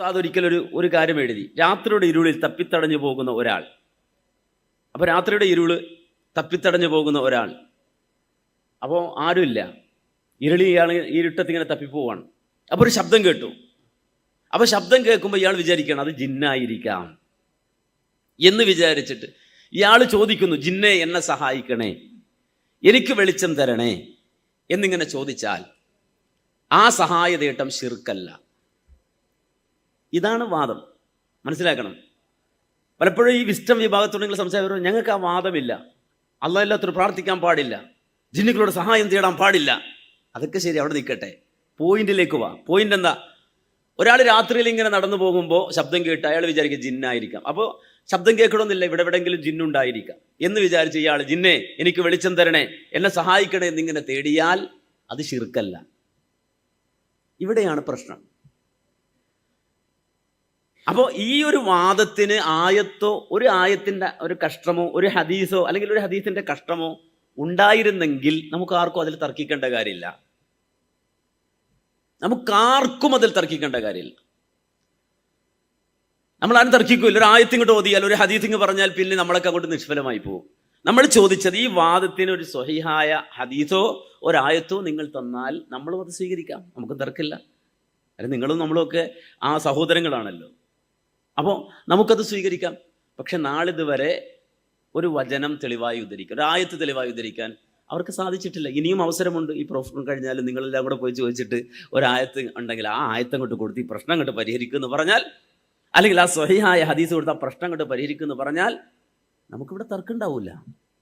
ഉസ്താദ് ഒരിക്കലൊരു ഒരു കാര്യം എഴുതി. രാത്രിയുടെ ഇരുളിൽ തപ്പിത്തടഞ്ഞു പോകുന്ന ഒരാൾ. അപ്പോൾ രാത്രിയുടെ ഇരുൾ തപ്പിത്തടഞ്ഞു പോകുന്ന ഒരാൾ. അപ്പോൾ ആരുമില്ല. ഇരുളി ഇയാൾ ഇരുട്ടത്തിങ്ങനെ തപ്പിപ്പോവാണ്. അപ്പോൾ ഒരു ശബ്ദം കേട്ടു. അപ്പോൾ ശബ്ദം കേൾക്കുമ്പോൾ ഇയാൾ വിചാരിക്കണം അത് ജിന്നായിരിക്കാം. എന്ന് വിചാരിച്ചിട്ട് ഇയാൾ ചോദിക്കുന്നു ജിന്നെ എന്നെ സഹായിക്കണേ? എനിക്ക് വെളിച്ചം തരണേ? എന്നിങ്ങനെ ചോദിച്ചാൽ ആ സഹായതേട്ടം ശിർക്കല്ല. ഇതാണ് വാദം. മനസ്സിലാക്കണം? പലപ്പോഴും ഈ വിസ്റ്റം വിഭാഗത്തോടെങ്കിൽ സംസാരിക്കുമ്പോൾ ഞങ്ങൾക്ക് ആ വാദമില്ല. അള്ളാഹില്ലാത്തൊരു പ്രാർത്ഥിക്കാൻ പാടില്ല. ജിന്നുകളോട് സഹായം തേടാൻ പാടില്ല. അതൊക്കെ ശരി അവിടെ നിൽക്കട്ടെ. പോയിന്റിലേക്ക് വാ. പോയിന്റ് എന്താ? ഒരാൾ രാത്രിയിൽ ഇങ്ങനെ നടന്നു പോകുമ്പോൾ ശബ്ദം കേട്ട് അയാൾ വിചാരിക്കും ജിന്നായിരിക്കാം. അപ്പോൾ ശബ്ദം കേൾക്കണമെന്നില്ല ഇവിടെ എവിടെയെങ്കിലും ജിന്നുണ്ടായിരിക്കാം. എന്ന് വിചാരിച്ച് ഇയാൾ ജിന്നെ എനിക്ക് വെളിച്ചം തരണേ. എന്നെ സഹായിക്കണേ എന്നിങ്ങനെ തേടിയാൽ അത് ശിർക്കല്ല. ഇവിടെയാണ് പ്രശ്നം. അപ്പോൾ ഈ ഒരു വാദത്തിന് ആയത്തോ ഒരു ആയത്തിന്റെ ഒരു കഷ്ടമോ ഒരു ഹദീസോ അല്ലെങ്കിൽ ഒരു ഹദീസിന്റെ കഷ്ടമോ ഉണ്ടായിരുന്നെങ്കിൽ നമുക്ക് ആർക്കും അതിൽ തർക്കിക്കേണ്ട കാര്യമില്ല. നമുക്കാർക്കും അതിൽ തർക്കിക്കേണ്ട കാര്യമില്ല. നമ്മൾ ആരും തർക്കിക്കില്ല ഒരു ആയത്തിങ്ങോട്ട് ഓതിയാൽ ഒരു ഹദീസിങ് പറഞ്ഞാൽ പിന്നെ നമ്മളൊക്കെ അങ്ങോട്ട് നിഷ്ഫലമായി പോകും. നമ്മൾ ചോദിച്ചത് ഈ വാദത്തിന് ഒരു സ്വഹിഹായ ഹദീസോ ഒരായത്തോ നിങ്ങൾ തന്നാൽ നമ്മളും അത് സ്വീകരിക്കാം. നമുക്ക് തർക്കില്ല. അല്ല നിങ്ങളും നമ്മളും ഒക്കെ ആ സഹോദരങ്ങളാണല്ലോ. അപ്പോൾ നമുക്കത് സ്വീകരിക്കാം. പക്ഷെ നാളിതുവരെ ഒരു വചനം തെളിവായി ഉദ്ധരിക്കുക ഒരു ആയത്ത് തെളിവായി ഉദ്ധരിക്കാൻ അവർക്ക് സാധിച്ചിട്ടില്ല. ഇനിയും അവസരമുണ്ട്. ഈ പ്രൊഫഷൻ കഴിഞ്ഞാൽ നിങ്ങളെല്ലാം കൂടെ പോയി ചോദിച്ചിട്ട് ഒരായത്ത് ഉണ്ടെങ്കിൽ ആ ആയത്തം കൊണ്ട് കൊടുത്ത് ഈ പ്രശ്നം കൊണ്ട് പരിഹരിക്കും എന്ന് പറഞ്ഞാൽ അല്ലെങ്കിൽ ആ സ്വഹിയായ ഹദീസ് കൊടുത്ത് ആ പ്രശ്നം കൊണ്ട് പരിഹരിക്കും എന്ന് പറഞ്ഞാൽ നമുക്കിവിടെ തർക്കം ഉണ്ടാവില്ല